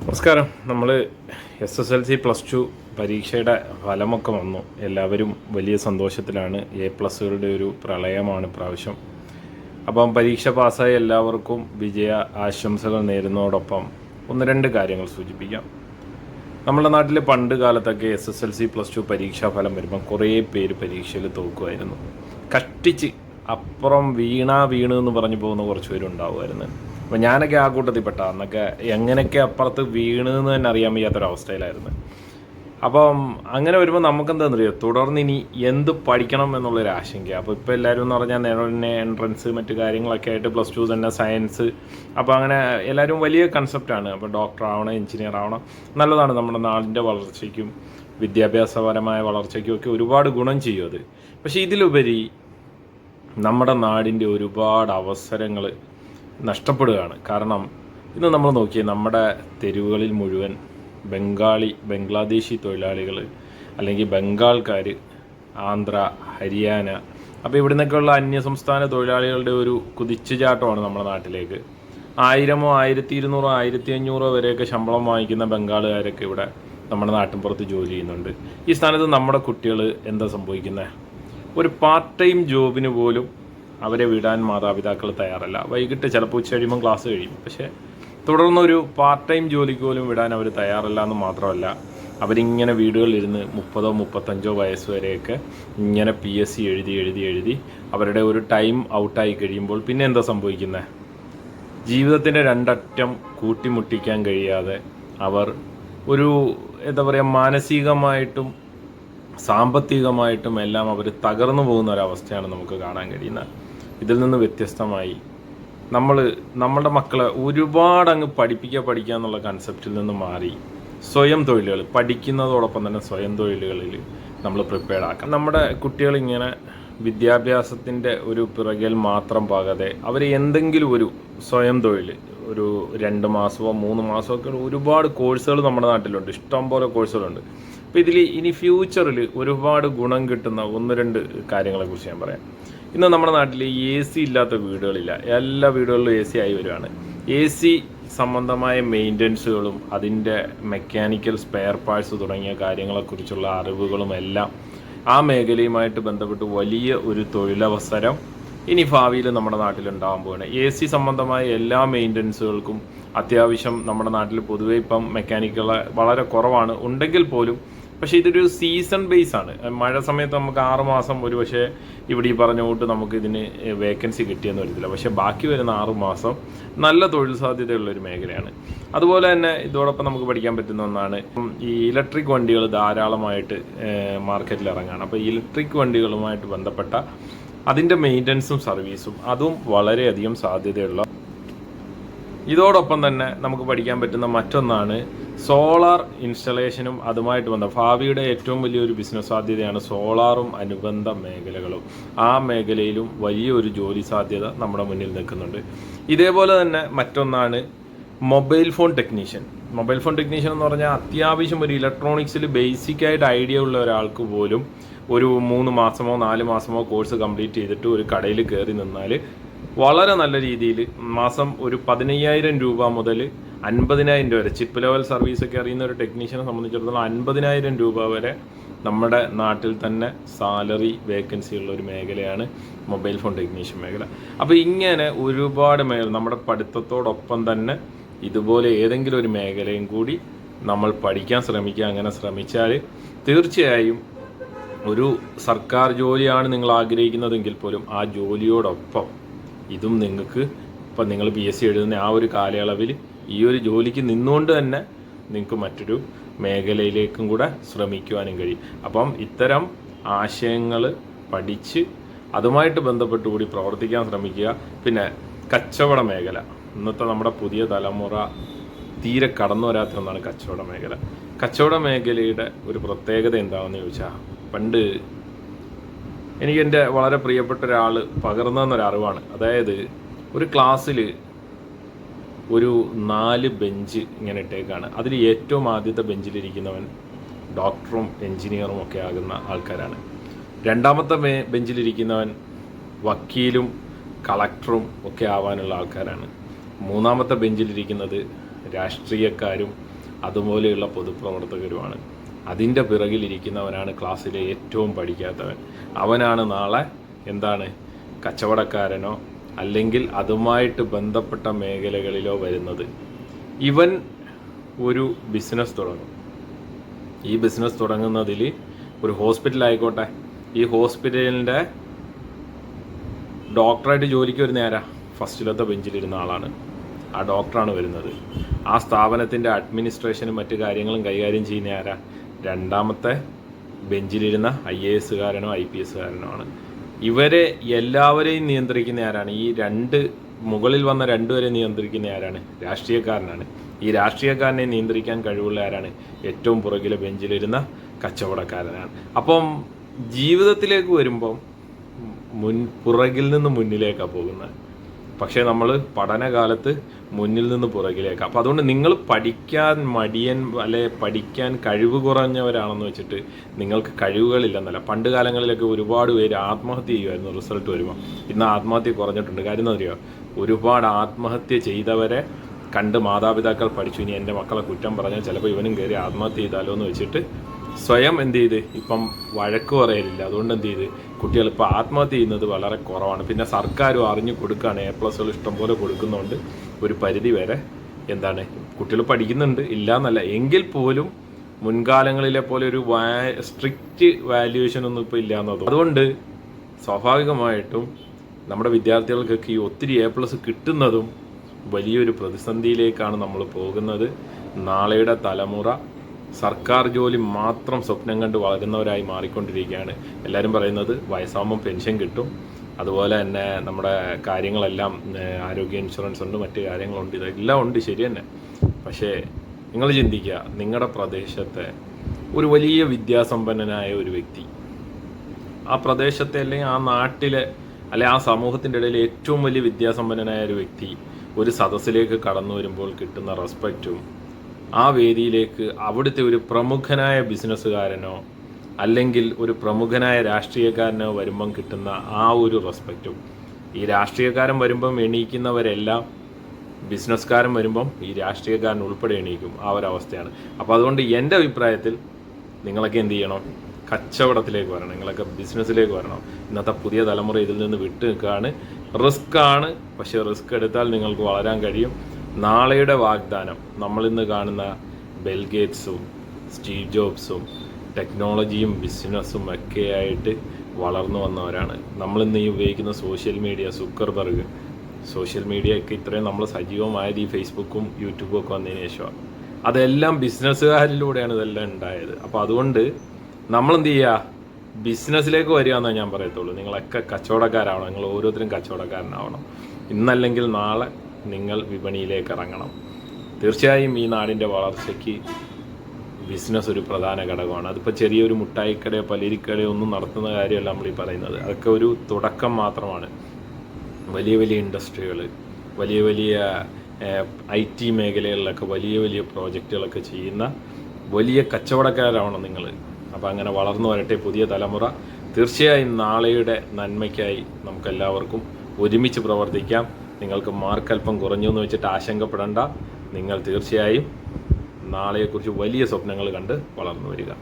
നമസ്കാരം. നമ്മൾ S S L C plus two പരീക്ഷയുടെ ഫലമൊക്കെ വന്നു. എല്ലാവരും വലിയ സന്തോഷത്തിലാണ്. എ പ്ലസുകളുടെ ഒരു പ്രളയമാണ് പ്രാവശ്യം അപ്പം പരീക്ഷ പാസ്സായ എല്ലാവർക്കും വിജയ ആശംസകൾ നേരുന്നതോടൊപ്പം ഒന്ന് രണ്ട് കാര്യങ്ങൾ സൂചിപ്പിക്കാം. നമ്മുടെ നാട്ടിൽ പണ്ട് കാലത്തൊക്കെ S S L C plus two പരീക്ഷാ ഫലം വരുമ്പം കുറേ പേര് പരീക്ഷയിൽ തോക്കുമായിരുന്നു കഷ്ടിച്ച് അപ്പുറം വീണാ വീണ് എന്ന് പറഞ്ഞു പോകുന്ന കുറച്ച് പേരുണ്ടാവുമായിരുന്നു. അപ്പം ഞാനൊക്കെ ആ കൂട്ടത്തിൽ പെട്ടാ. അന്നൊക്കെ എങ്ങനെയൊക്കെ അപ്പുറത്ത് വീണ് എന്ന് തന്നെ അറിയാൻ വയ്യാത്തൊരവസ്ഥയിലായിരുന്നു. അപ്പം അങ്ങനെ വരുമ്പോൾ നമുക്കെന്താണെന്നറിയോ തുടർന്ന് ഇനി എന്ത് പഠിക്കണം എന്നുള്ളൊരു ആശങ്ക. അപ്പോൾ ഇപ്പോൾ എല്ലാവരും എന്ന് പറഞ്ഞാൽ നേരെ എൻട്രൻസ് മറ്റു കാര്യങ്ങളൊക്കെ ആയിട്ട് പ്ലസ് ടു തന്നെ സയൻസ് അപ്പോൾ അങ്ങനെ എല്ലാവരും വലിയ കൺസെപ്റ്റാണ് അപ്പോൾ ഡോക്ടർ ആവണം എഞ്ചിനീയർ ആവണം. നല്ലതാണ് നമ്മുടെ നാടിന്റെ വളർച്ചയ്ക്കും വിദ്യാഭ്യാസപരമായ വളർച്ചയ്ക്കും ഒക്കെ ഒരുപാട് ഗുണം ചെയ്യും അത്. പക്ഷേ ഇതിലുപരി നമ്മുടെ നാടിന്റെ ഒരുപാട് അവസരങ്ങൾ നഷ്ടപ്പെടുകയാണ്. കാരണം ഇന്ന് നമ്മൾ നോക്കി നമ്മുടെ തെരുവുകളിൽ മുഴുവൻ ബംഗാളി ബംഗ്ലാദേശി തൊഴിലാളികൾ അല്ലെങ്കിൽ ബംഗാൾക്കാർ ആന്ധ്ര ഹരിയാന അപ്പോൾ ഇവിടെ നിന്നൊക്കെയുള്ള അന്യസംസ്ഥാന തൊഴിലാളികളുടെ ഒരു കുതിച്ചുചാട്ടമാണ് നമ്മുടെ നാട്ടിലേക്ക്. ആയിരമോ ആയിരത്തി ഇരുന്നൂറോ ആയിരത്തി അഞ്ഞൂറോ വരെയൊക്കെ ശമ്പളം വാങ്ങിക്കുന്ന ബംഗാളുകാരൊക്കെ ഇവിടെ നമ്മുടെ നാട്ടിൻപുറത്ത് ജോലി ചെയ്യുന്നുണ്ട്. ഈ സ്ഥാനത്ത് നമ്മുടെ കുട്ടികൾ എന്താ സംഭവിക്കുന്നത് ഒരു പാർട്ട് ടൈം ജോബിന് പോലും അവരെ വിടാൻ മാതാപിതാക്കൾ തയ്യാറല്ല. വൈകിട്ട് ചിലപ്പോൾ ഉച്ച കഴിയുമ്പോൾ ക്ലാസ് കഴിയും. പക്ഷേ തുടർന്നൊരു പാർട്ട് ടൈം ജോലിക്ക് പോലും വിടാൻ അവർ തയ്യാറല്ല എന്ന് മാത്രമല്ല അവരിങ്ങനെ വീടുകളിലിരുന്ന് മുപ്പതോ മുപ്പത്തഞ്ചോ വയസ്സ് വരെയൊക്കെ ഇങ്ങനെ പി എസ് സി എഴുതി എഴുതി എഴുതി അവരുടെ ഒരു ടൈം ഔട്ടായി കഴിയുമ്പോൾ പിന്നെ എന്താ സംഭവിക്കുന്നത് ജീവിതത്തിന്റെ രണ്ടറ്റം കൂട്ടിമുട്ടിക്കാൻ കഴിയാതെ അവർ ഒരു എന്താ പറയുക മാനസികമായിട്ടും സാമ്പത്തികമായിട്ടും എല്ലാം അവർ തകർന്നു പോകുന്ന ഒരവസ്ഥയാണ് നമുക്ക് കാണാൻ കഴിയുന്നത്. ഇതിൽ നിന്ന് വ്യത്യസ്തമായി നമ്മൾ നമ്മുടെ മക്കളെ ഒരുപാട് അങ്ങ് പഠിപ്പിക്കുക പഠിക്കുക എന്നുള്ള കൺസെപ്റ്റിൽ നിന്ന് മാറി സ്വയം തൊഴിലുകൾ പഠിക്കുന്നതോടൊപ്പം തന്നെ സ്വയം തൊഴിലുകളിൽ നമ്മൾ പ്രിപ്പയർഡ് ആക്കാം. നമ്മുടെ കുട്ടികൾ ഇങ്ങനെ വിദ്യാഭ്യാസത്തിന്റെ ഒരു പിറകിൽ മാത്രം പാകാതെ അവർ എന്തെങ്കിലും ഒരു സ്വയം തൊഴിൽ ഒരു രണ്ട് മാസമോ മൂന്ന് മാസമോ ഒക്കെ ഒരുപാട് കോഴ്സുകൾ നമ്മുടെ നാട്ടിലുണ്ട്. ഇഷ്ടംപോലെ കോഴ്സുകളുണ്ട് അപ്പോൾ ഇതിൽ ഇനി ഫ്യൂച്ചറിൽ ഒരുപാട് ഗുണം കിട്ടുന്ന ഒന്ന് രണ്ട് കാര്യങ്ങളെക്കുറിച്ച് ഞാൻ പറയാം. ഇന്ന് നമ്മുടെ നാട്ടിൽ എ സി ഇല്ലാത്ത വീടുകളില്ല. എല്ലാ വീടുകളിലും എ സി ആയി വരുവാണ് എ സി സംബന്ധമായ മെയിന്റനൻസുകളും അതിന്റെ മെക്കാനിക്കൽ സ്പെയർ പാർട്സ് തുടങ്ങിയ കാര്യങ്ങളെക്കുറിച്ചുള്ള അറിവുകളും എല്ലാം ആ മേഖലയുമായിട്ട് ബന്ധപ്പെട്ട് വലിയ ഒരു തൊഴിലവസരം ഇനി ഭാവിയിൽ നമ്മുടെ നാട്ടിൽ ഉണ്ടാകാൻ പോവുകയാണ്. എ സി സംബന്ധമായ എല്ലാ മെയിന്റനൻസുകൾക്കും അത്യാവശ്യം നമ്മുടെ നാട്ടിൽ പൊതുവെ ഇപ്പം മെക്കാനിക്കുകൾ വളരെ കുറവാണ്. ഉണ്ടെങ്കിൽ പോലും പക്ഷേ ഇതൊരു സീസൺ ബേസ് ആണ്. മഴ സമയത്ത് നമുക്ക് ആറ് മാസം ഒരു പക്ഷേ ഇവിടെ ഈ പറഞ്ഞ കൂട്ട് നമുക്ക് ഇതിന് വേക്കൻസി കിട്ടിയെന്ന് വരത്തില്ല. പക്ഷേ ബാക്കി വരുന്ന ആറ് മാസം നല്ല തൊഴിൽ സാധ്യതയുള്ള ഒരു മേഖലയാണ്. അതുപോലെ തന്നെ ഇതോടൊപ്പം നമുക്ക് പഠിക്കാൻ പറ്റുന്ന ഒന്നാണ് ഈ ഇലക്ട്രിക് വണ്ടികൾ ധാരാളമായിട്ട് മാർക്കറ്റിൽ ഇറങ്ങുകയാണ് അപ്പോൾ ഇലക്ട്രിക് വണ്ടികളുമായിട്ട് ബന്ധപ്പെട്ട അതിന്റെ മെയിന്റനൻസും സർവീസും അതും വളരെയധികം സാധ്യതയുള്ള ഇതോടൊപ്പം തന്നെ നമുക്ക് പഠിക്കാൻ പറ്റുന്ന മറ്റൊന്നാണ് സോളാർ ഇൻസ്റ്റലേഷനും അതുമായിട്ട് ബന്ധം. ഭാവിയുടെ ഏറ്റവും വലിയൊരു ബിസിനസ് സാധ്യതയാണ് സോളാറും അനുബന്ധ മേഖലകളും. ആ മേഖലയിലും വലിയൊരു ജോലി സാധ്യത നമ്മുടെ മുന്നിൽ നിൽക്കുന്നുണ്ട്. ഇതേപോലെ തന്നെ മറ്റൊന്നാണ് mobile phone technician. Mobile phone technician എന്ന് പറഞ്ഞാൽ അത്യാവശ്യം ഒരു ഇലക്ട്രോണിക്സിൽ ബേസിക് ആയിട്ട് ഐഡിയ ഉള്ള ഒരാൾക്ക് പോലും ഒരു മൂന്ന് മാസമോ നാല് മാസമോ കോഴ്സ് കംപ്ലീറ്റ് ചെയ്തിട്ട് ഒരു കടയിൽ കയറി നിന്നാൽ വളരെ നല്ല രീതിയിൽ മാസം ഒരു പതിനയ്യായിരം രൂപ മുതൽ അൻപതിനായിരം രൂപ വരെ. ചിപ്പ് ലെവൽ സർവീസ് ഒക്കെ അറിയുന്ന ഒരു ടെക്നീഷ്യനെ സംബന്ധിച്ചിടത്തോളം അൻപതിനായിരം രൂപ വരെ നമ്മുടെ നാട്ടിൽ തന്നെ സാലറി വേക്കൻസി ഉള്ള ഒരു മേഖലയാണ് മൊബൈൽ ഫോൺ ടെക്നീഷ്യൻ മേഖല. അപ്പോൾ ഇങ്ങനെ ഒരുപാട് മേഖല നമ്മുടെ പഠിത്തത്തോടൊപ്പം തന്നെ ഇതുപോലെ ഏതെങ്കിലും ഒരു മേഖലയും കൂടി നമ്മൾ പഠിക്കാൻ ശ്രമിക്കുക അങ്ങനെ ശ്രമിച്ചാൽ തീർച്ചയായും ഒരു സർക്കാർ ജോലിയാണ് നിങ്ങൾ ആഗ്രഹിക്കുന്നതെങ്കിൽ പോലും ആ ജോലിയോടൊപ്പം ഇതും നിങ്ങൾക്ക് ഇപ്പം നിങ്ങൾ പി എസ് സി എഴുതുന്ന ആ ഒരു കാലയളവിൽ ഈ ഒരു ജോലിക്ക് നിന്നുകൊണ്ട് തന്നെ നിങ്ങൾക്ക് മറ്റൊരു മേഖലയിലേക്കും കൂടെ ശ്രമിക്കുവാനും കഴിയും. അപ്പം ഇത്തരം ആശയങ്ങൾ പഠിച്ച് അതുമായിട്ട് ബന്ധപ്പെട്ട് കൂടി പ്രവർത്തിക്കാൻ ശ്രമിക്കുക. പിന്നെ കച്ചവട മേഖല. ഇന്നത്തെ നമ്മുടെ പുതിയ തലമുറ തീരെ കടന്നു വരാത്ത ഒന്നാണ് കച്ചവട മേഖല. കച്ചവട മേഖലയുടെ ഒരു പ്രത്യേകത എന്താണെന്ന് ചോദിച്ചാൽ പണ്ട് എനിക്ക് എന്റെ വളരെ പ്രിയപ്പെട്ട ഒരാൾ പകർന്നു തന്നൊരറിവാണ് അതായത് ഒരു ക്ലാസ്സിൽ ഒരു നാല് ബെഞ്ച് ഇങ്ങനെ ഇട്ടേക്കാണ്. അതിൽ ഏറ്റവും ആദ്യത്തെ ബെഞ്ചിലിരിക്കുന്നവൻ ഡോക്ടറും എഞ്ചിനീയറും ഒക്കെ ആകുന്ന ആൾക്കാരാണ്. രണ്ടാമത്തെ ബെഞ്ചിലിരിക്കുന്നവൻ വക്കീലും കളക്ടറും ഒക്കെ ആവാനുള്ള ആൾക്കാരാണ്. മൂന്നാമത്തെ ബെഞ്ചിലിരിക്കുന്നത് രാഷ്ട്രീയക്കാരും അതുപോലെയുള്ള പൊതുപ്രവർത്തകരുമാണ്. അതിന്റെ പിറകിലിരിക്കുന്നവനാണ് ക്ലാസ്സിലെ ഏറ്റവും പഠിക്കാത്തവൻ. അവനാണ് നാളെ എന്താണ് കച്ചവടക്കാരനോ അല്ലെങ്കിൽ അതുമായിട്ട് ബന്ധപ്പെട്ട മേഖലകളിലോ വരുന്നത്. ഇവൻ ഒരു ബിസിനസ് തുടങ്ങും. ഈ ബിസിനസ് തുടങ്ങുന്നതിൽ ഒരു ഹോസ്പിറ്റൽ ആയിക്കോട്ടെ ഈ ഹോസ്പിറ്റലിന്റെ ഡോക്ടറായിട്ട് ജോലിക്ക് വരുന്ന ആരാ? ഫസ്റ്റിലത്തെ ബെഞ്ചിലിരുന്ന ആളാണ്. ആ ഡോക്ടറാണ് വരുന്നത്. ആ സ്ഥാപനത്തിന്റെ അഡ്മിനിസ്ട്രേഷനും മറ്റു കാര്യങ്ങളും കൈകാര്യം ചെയ്യുന്ന ആരാ? രണ്ടാമത്തെ ബെഞ്ചിലിരുന്ന ഐ എ എസുകാരനോ ഐ പി എസുകാരനോ ആണ് ഇവരെ എല്ലാവരെയും നിയന്ത്രിക്കുന്ന ആരാണ്? ഈ രണ്ട് മുകളിൽ വന്ന രണ്ടുപേരെ നിയന്ത്രിക്കുന്ന ആരാണ്? രാഷ്ട്രീയക്കാരനാണ്. ഈ രാഷ്ട്രീയക്കാരനെ നിയന്ത്രിക്കാൻ കഴിവുള്ള ആരാണ്? ഏറ്റവും പുറകിലെ ബെഞ്ചിലിരുന്ന കച്ചവടക്കാരനാണ്. അപ്പം ജീവിതത്തിലേക്ക് വരുമ്പം മുൻ പുറകിൽ നിന്ന് മുന്നിലേക്കാണ് പോകുന്നത്. പക്ഷേ നമ്മൾ പഠനകാലത്ത് മുന്നിൽ നിന്ന് പുറകിലേക്ക്. അപ്പോൾ അതുകൊണ്ട് നിങ്ങൾ പഠിക്കാൻ മടിയൻ അല്ലെ പഠിക്കാൻ കഴിവ് കുറഞ്ഞവരാണെന്ന് വെച്ചിട്ട് നിങ്ങൾക്ക് കഴിവുകളില്ലെന്നല്ല. പണ്ട് കാലങ്ങളിലൊക്കെ ഒരുപാട് പേര് ആത്മഹത്യ ചെയ്യുമായിരുന്നു റിസൾട്ട് വരുമ്പോൾ ഇന്ന് ആത്മഹത്യ കുറഞ്ഞിട്ടുണ്ട്. കാര്യം എന്താ അറിയുമോ ഒരുപാട് ആത്മഹത്യ ചെയ്തവരെ കണ്ട് മാതാപിതാക്കൾ പഠിച്ചു. ഇനി എന്റെ മക്കളെ കുറ്റം പറഞ്ഞാൽ ചിലപ്പോൾ ഇവനും കയറി ആത്മഹത്യ ചെയ്താലോ എന്ന് വെച്ചിട്ട് സ്വയം എന്ത് ചെയ്ത്? ഇപ്പം വഴക്ക് പറയലില്ല. അതുകൊണ്ട് എന്ത് ചെയ്ത്? കുട്ടികൾ ഇപ്പോൾ ആത്മഹത്യ ചെയ്യുന്നത് വളരെ കുറവാണ്. പിന്നെ സർക്കാരും അറിഞ്ഞു കൊടുക്കുകയാണ്. എ പ്ലസുകൾ ഇഷ്ടംപോലെ കൊടുക്കുന്നതുകൊണ്ട് ഒരു പരിധി വരെ എന്താണ്? കുട്ടികൾ പഠിക്കുന്നുണ്ട്. ഇല്ല എന്നല്ല എങ്കിൽ പോലും മുൻകാലങ്ങളിലെ പോലെ ഒരു സ്ട്രിക്റ്റ് വാല്യുവേഷൻ ഒന്നും ഇപ്പോൾ ഇല്ല എന്നത് അതുകൊണ്ട് സ്വാഭാവികമായിട്ടും നമ്മുടെ വിദ്യാർത്ഥികൾക്കൊക്കെ ഈ ഒത്തിരി എ പ്ലസ് കിട്ടുന്നതും വലിയൊരു പ്രതിസന്ധിയിലേക്കാണ് നമ്മൾ പോകുന്നത്. നാളെയുടെ തലമുറ സർക്കാർ ജോലി മാത്രം സ്വപ്നം കണ്ട് വളരുന്നവരായി മാറിക്കൊണ്ടിരിക്കുകയാണ്. എല്ലാവരും പറയുന്നത് വയസ്സാകുമ്പോൾ പെൻഷൻ കിട്ടും. അതുപോലെ തന്നെ നമ്മുടെ കാര്യങ്ങളെല്ലാം ആരോഗ്യ ഇൻഷുറൻസ് ഉണ്ട് മറ്റു കാര്യങ്ങളുണ്ട്. ഇതെല്ലാം ഉണ്ട് ശരി തന്നെ. പക്ഷേ നിങ്ങൾ ചിന്തിക്കുക നിങ്ങളുടെ പ്രദേശത്തെ ഒരു വലിയ വിദ്യാസമ്പന്നനായ ഒരു വ്യക്തി ആ പ്രദേശത്തെ അല്ലെങ്കിൽ ആ നാട്ടിലെ അല്ലെ ആ സമൂഹത്തിന്റെ ഇടയിൽ ഏറ്റവും വലിയ വിദ്യാസമ്പന്നനായ ഒരു വ്യക്തി ഒരു സദസ്സിലേക്ക് കടന്നു വരുമ്പോൾ കിട്ടുന്ന റെസ്പെക്റ്റും ആ വേദിയിലേക്ക് അവിടുത്തെ ഒരു പ്രമുഖനായ ബിസിനസ്സുകാരനോ അല്ലെങ്കിൽ ഒരു പ്രമുഖനായ രാഷ്ട്രീയക്കാരനോ വരുമ്പം കിട്ടുന്ന ആ ഒരു റെസ്പെക്റ്റും. ഈ രാഷ്ട്രീയക്കാരൻ വരുമ്പം എണീക്കുന്നവരെല്ലാം ബിസിനസ്സുകാരൻ വരുമ്പം ഈ രാഷ്ട്രീയക്കാരൻ ഉൾപ്പെടെ എണീക്കും. ആ ഒരവസ്ഥയാണ് അപ്പോൾ അതുകൊണ്ട് എന്റെ അഭിപ്രായത്തിൽ നിങ്ങളൊക്കെ എന്ത് ചെയ്യണം? കച്ചവടത്തിലേക്ക് വരണം. നിങ്ങളൊക്കെ ബിസിനസ്സിലേക്ക് വരണം. ഇന്നത്തെ പുതിയ തലമുറ ഇതിൽ നിന്ന് വിട്ടു നിൽക്കുകയാണ്. റിസ്ക് ആണ് പക്ഷേ റിസ്ക് എടുത്താൽ നിങ്ങൾക്ക് വളരാൻ കഴിയും. നാളെയുടെ വാഗ്ദാനം നമ്മളിന്ന് കാണുന്ന ബെൽഗേറ്റ്സും സ്റ്റീവ് ജോബ്സും ടെക്നോളജിയും ബിസിനസ്സും ഒക്കെ ആയിട്ട് വളർന്നു വന്നവരാണ്. നമ്മളിന്ന് ഈ ഉപയോഗിക്കുന്ന social media Zuckerberg social media ഒക്കെ ഇത്രയും നമ്മൾ സജീവമായത് ഈ ഫേസ്ബുക്കും യൂട്യൂബും ഒക്കെ വന്നതിന് ശേഷമാണ്. അതെല്ലാം ബിസിനസ്സുകാരിലൂടെയാണ് ഇതെല്ലാം ഉണ്ടായത്. അപ്പോൾ അതുകൊണ്ട് നമ്മൾ എന്ത് ചെയ്യുക? ബിസിനസ്സിലേക്ക് വരിക എന്നേ ഞാൻ പറയത്തുള്ളൂ. നിങ്ങളൊക്കെ കച്ചവടക്കാരാവണം. നിങ്ങൾ ഓരോരുത്തരും കച്ചവടക്കാരനാവണം. ഇന്നല്ലെങ്കിൽ നാളെ നിങ്ങൾ വിപണിയിലേക്ക് ഇറങ്ങണം തീർച്ചയായും ഈ നാടിന്റെ വളർച്ചയ്ക്ക് ബിസിനസ് ഒരു പ്രധാന ഘടകമാണ്. അതിപ്പോൾ ചെറിയൊരു മുട്ടായിക്കടയോ പലരിക്കടയോ ഒന്നും നടത്തുന്ന കാര്യമല്ല നമ്മൾ ഈ പറയുന്നത്. അതൊക്കെ ഒരു തുടക്കം മാത്രമാണ്. വലിയ വലിയ ഇൻഡസ്ട്രികൾ വലിയ വലിയ ഐ ടി മേഖലകളിലൊക്കെ വലിയ വലിയ പ്രോജക്റ്റുകളൊക്കെ ചെയ്യുന്ന വലിയ കച്ചവടക്കാരാവണം നിങ്ങൾ അപ്പോൾ അങ്ങനെ വളർന്നു വരട്ടെ പുതിയ തലമുറ. തീർച്ചയായും നാളെയുടെ നന്മയ്ക്കായി നമുക്കെല്ലാവർക്കും ഒരുമിച്ച് പ്രവർത്തിക്കാം. നിങ്ങൾക്ക് മാർക്ക് അല്പം കുറഞ്ഞു എന്ന് വെച്ചിട്ട് ആശങ്കപ്പെടേണ്ട. നിങ്ങൾ തീർച്ചയായും നാളെയെക്കുറിച്ച് വലിയ സ്വപ്നങ്ങൾ കണ്ട് വളർന്നു വരിക.